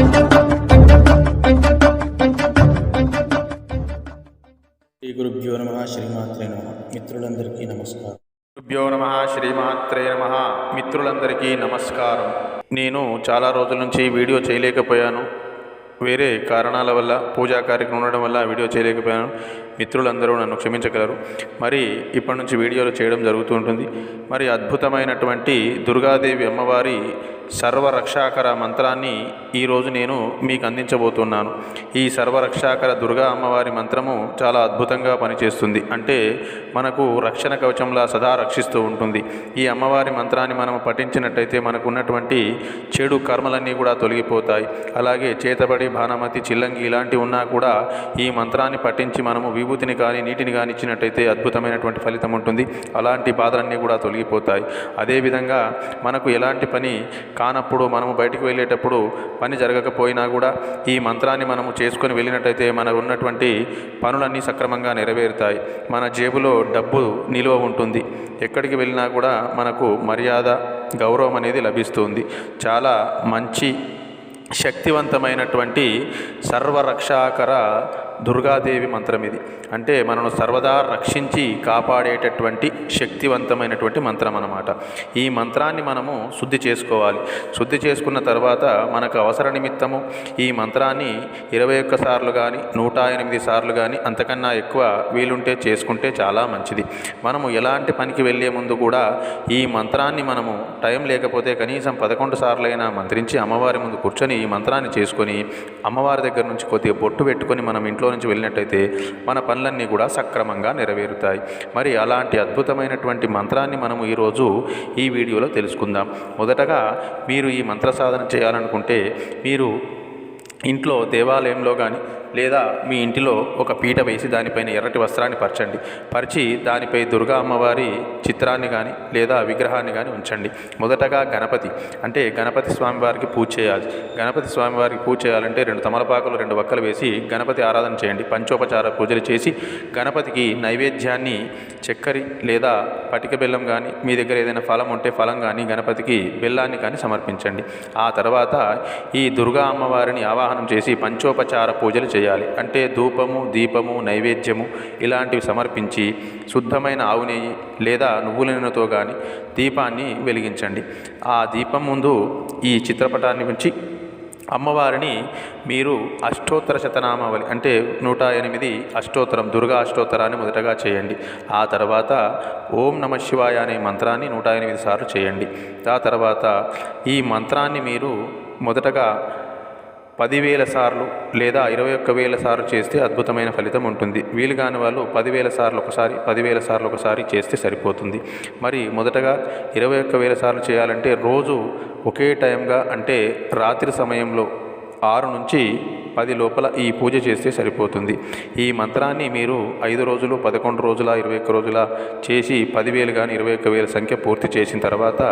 శ్రీ గురుభ్యో నమ శ్రీమాత్రే నమ. మిత్రులందరికీ నమస్కారం. గురుభ్యో నమ శ్రీమాత్రే నమ. మిత్రులందరికీ నమస్కారం. నేను చాలా రోజుల నుంచి వీడియో చేయలేకపోయాను. వేరే కారణాల వల్ల పూజా కార్యక్రమం ఉండడం వల్ల వీడియో చేయలేకపోయాను. మిత్రులందరూ నన్ను క్షమించగలరు. మరి ఇప్పటి నుంచి వీడియోలు చేయడం జరుగుతూ ఉంటుంది. మరి అద్భుతమైనటువంటి దుర్గాదేవి అమ్మవారి సర్వరక్షాకర మంత్రాన్ని ఈరోజు నేను మీకు అందించబోతున్నాను. ఈ సర్వరక్షాకర దుర్గా అమ్మవారి మంత్రము చాలా అద్భుతంగా పనిచేస్తుంది. అంటే మనకు రక్షణ కవచంలా సదా రక్షిస్తూ ఉంటుంది. ఈ అమ్మవారి మంత్రాన్ని మనం పఠించినట్టయితే మనకు ఉన్నటువంటి చెడు కర్మలన్నీ కూడా తొలగిపోతాయి. అలాగే చేతబడి భానమతి చిల్లంగి ఇలాంటివి ఉన్నా కూడా ఈ మంత్రాన్ని పఠించి మనము విభూతిని కానీ నీటిని కానీ ఇచ్చినట్టయితే అద్భుతమైనటువంటి ఫలితం ఉంటుంది. అలాంటి బాధలన్నీ కూడా తొలగిపోతాయి. అదేవిధంగా మనకు ఎలాంటి పని కానప్పుడు మనము బయటకు వెళ్ళేటప్పుడు పని జరగకపోయినా కూడా ఈ మంత్రాన్ని మనము చేసుకొని వెళ్ళినట్టయితే మనకు ఉన్నటువంటి పనులన్నీ సక్రమంగా నెరవేరుతాయి. మన జేబులో డబ్బు నిలువ ఉంటుంది. ఎక్కడికి వెళ్ళినా కూడా మనకు మర్యాద గౌరవం అనేది లభిస్తుంది. చాలా మంచి శక్తివంతమైనటువంటి సర్వరక్షాకర దుర్గాదేవి మంత్రం ఇది. అంటే మనను సర్వదా రక్షించి కాపాడేటటువంటి శక్తివంతమైనటువంటి మంత్రం అన్నమాట. ఈ మంత్రాన్ని మనము శుద్ధి చేసుకోవాలి. శుద్ధి చేసుకున్న తర్వాత మనకు అవసర నిమిత్తము ఈ మంత్రాన్ని ఇరవై ఒక్క సార్లు కానీ నూట ఎనిమిది సార్లు కానీ అంతకన్నా ఎక్కువ వీలుంటే చేసుకుంటే చాలా మంచిది. మనము ఎలాంటి పనికి వెళ్ళే ముందు కూడా ఈ మంత్రాన్ని మనము టైం లేకపోతే కనీసం పదకొండు సార్లైనా మంత్రించి అమ్మవారి ముందు కూర్చొని ఈ మంత్రాన్ని చేసుకొని అమ్మవారి దగ్గర నుంచి కొద్దిగా బొట్టు పెట్టుకొని మనం ఇంట్లో నుంచి వెళ్ళినట్టయితే మన పనులన్నీ కూడా సక్రమంగా నెరవేరుతాయి. మరి అలాంటి అద్భుతమైనటువంటి మంత్రాన్ని మనము ఈరోజు ఈ వీడియోలో తెలుసుకుందాం. మొదటగా మీరు ఈ మంత్ర సాధన చేయాలనుకుంటే మీరు ఇంట్లో దేవాలయంలో కానీ లేదా మీ ఇంటిలో ఒక పీట వేసి దానిపైన ఎర్రటి వస్త్రాన్ని పరచండి. పరిచి దానిపై దుర్గా అమ్మవారి చిత్రాన్ని కానీ లేదా విగ్రహాన్ని కానీ ఉంచండి. మొదటగా గణపతి. అంటే గణపతి స్వామివారికి పూజ చేయాలి. గణపతి స్వామివారికి పూజ చేయాలంటే రెండు తమలపాకులు రెండు వక్కలు వేసి గణపతి ఆరాధన చేయండి. పంచోపచార పూజలు చేసి గణపతికి నైవేద్యాన్ని చక్కెర లేదా పటిక బెల్లం కానీ మీ దగ్గర ఏదైనా ఫలం ఉంటే ఫలం కానీ గణపతికి బెల్లాన్ని కానీ సమర్పించండి. ఆ తర్వాత ఈ దుర్గా అమ్మవారిని ఆవాహనం చేసి పంచోపచార పూజలు చేయాలి. అంటే ధూపము దీపము నైవేద్యము ఇలాంటివి సమర్పించి శుద్ధమైన ఆవు నెయ్యి లేదా నువ్వుల నూనెతో కానీ దీపాన్ని వెలిగించండి. ఆ దీపం ముందు ఈ చిత్రపటాన్ని ఉంచి అమ్మవారిని మీరు అష్టోత్తర శతనామావళి అంటే నూట ఎనిమిది అష్టోత్తరం దుర్గా అష్టోత్తరాన్ని మొదటగా చేయండి. ఆ తర్వాత ఓం నమ శివాయ అనే మంత్రాన్ని నూట ఎనిమిది సార్లు చేయండి. ఆ తర్వాత ఈ మంత్రాన్ని మీరు మొదటగా పదివేల సార్లు లేదా ఇరవై ఒక్క వేల సార్లు చేస్తే అద్భుతమైన ఫలితం ఉంటుంది. వీలు కాని వాళ్ళు పదివేల సార్లు ఒకసారి పదివేల సార్లు ఒకసారి చేస్తే సరిపోతుంది. మరి మొదటగా ఇరవై ఒక్క వేల సార్లు చేయాలంటే రోజు ఒకే టైంగా అంటే రాత్రి సమయంలో ఆరు నుంచి పది లోపల ఈ పూజ చేస్తే సరిపోతుంది. ఈ మంత్రాన్ని మీరు ఐదు రోజులు పదకొండు రోజుల ఇరవై ఒక్క రోజుల చేసి పదివేలు కానీ ఇరవై ఒక్క వేల సంఖ్య పూర్తి చేసిన తర్వాత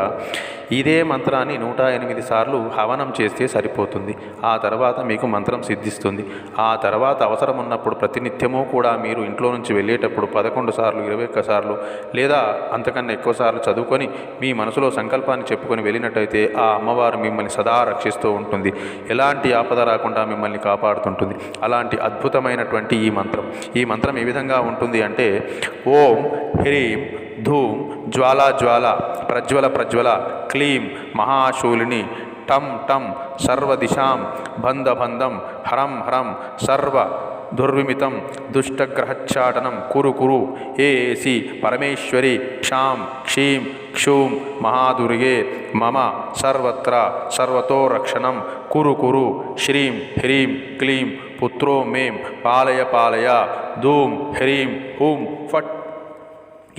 ఇదే మంత్రాన్ని నూట ఎనిమిది సార్లు హవనం చేస్తే సరిపోతుంది. ఆ తర్వాత మీకు మంత్రం సిద్ధిస్తుంది. ఆ తర్వాత అవసరం ఉన్నప్పుడు ప్రతినిత్యము కూడా మీరు ఇంట్లో నుంచి వెళ్ళేటప్పుడు పదకొండు సార్లు ఇరవై ఒక్క సార్లు లేదా అంతకన్నా ఎక్కువ సార్లు చదువుకొని మీ మనసులో సంకల్పాన్ని చెప్పుకొని వెళ్ళినట్టయితే ఆ అమ్మవారు మిమ్మల్ని సదా రక్షిస్తూ ఉంటుంది. ఎలాంటి ఆపద రాకుండా మిమ్మల్ని కాపాడుతుంటుంది. అలాంటి అద్భుతమైనటువంటి ఈ మంత్రం. ఈ మంత్రం ఏ విధంగా ఉంటుంది అంటే ఓం హ్రీం ధూం జ్వాలా జ్వాల ప్రజ్వల ప్రజ్వల క్లీం మహాశూలిని టం టం సర్వదిశాం బంధ బంధం హరం హరం సర్వ దుర్విమితం దుష్టగ్రహచ్చాటనం కురు కురు ఏసి పరమేశ్వరి క్షాం క్షీం క్షూం మహాదుర్గే మమ సర్వత్ర సర్వతో రక్షణం కురు కురు శ్రీం హ్రీం క్లీం పుత్రో మేం పాలయ పాలయ ధూం హ్రీం హూం ఫట్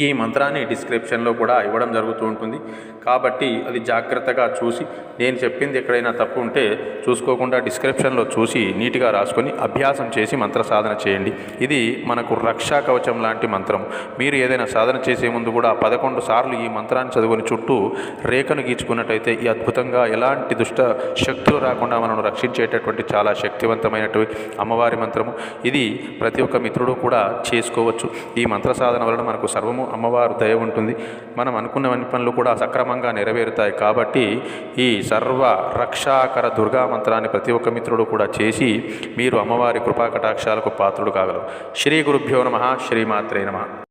ఈ మంత్రాన్ని డిస్క్రిప్షన్లో కూడా ఇవ్వడం జరుగుతూ ఉంటుంది. కాబట్టి అది జాగ్రత్తగా చూసి నేను చెప్పింది ఎక్కడైనా తప్పు ఉంటే చూసుకోకుండా డిస్క్రిప్షన్లో చూసి నీట్గా రాసుకొని అభ్యాసం చేసి మంత్ర సాధన చేయండి. ఇది మనకు రక్షా కవచం లాంటి మంత్రం. మీరు ఏదైనా సాధన చేసే ముందు కూడా పదకొండు సార్లు ఈ మంత్రాన్ని చదువుని చుట్టూ రేఖను గీచుకున్నట్టయితే ఈ అద్భుతంగా ఎలాంటి దుష్ట శక్తులు రాకుండా మనను రక్షించేటటువంటి చాలా శక్తివంతమైనటువంటి అమ్మవారి మంత్రము. ఇది ప్రతి ఒక్క మిత్రుడు కూడా చేసుకోవచ్చు. ఈ మంత్ర సాధన వలన మనకు సర్వము అమ్మవారు దయ ఉంటుంది. మనం అనుకున్న పనులు కూడా సక్రమంగా నెరవేరుతాయి. కాబట్టి ఈ సర్వ రక్షాకర దుర్గా మంత్రాన్ని ప్రతి ఒక్క మిత్రుడు కూడా చేసి మీరు అమ్మవారి కృపా కటాక్షాలకు పాత్రుడు కాగలరు. శ్రీ గురుభ్యో నమ. శ్రీమాత్రే నమ.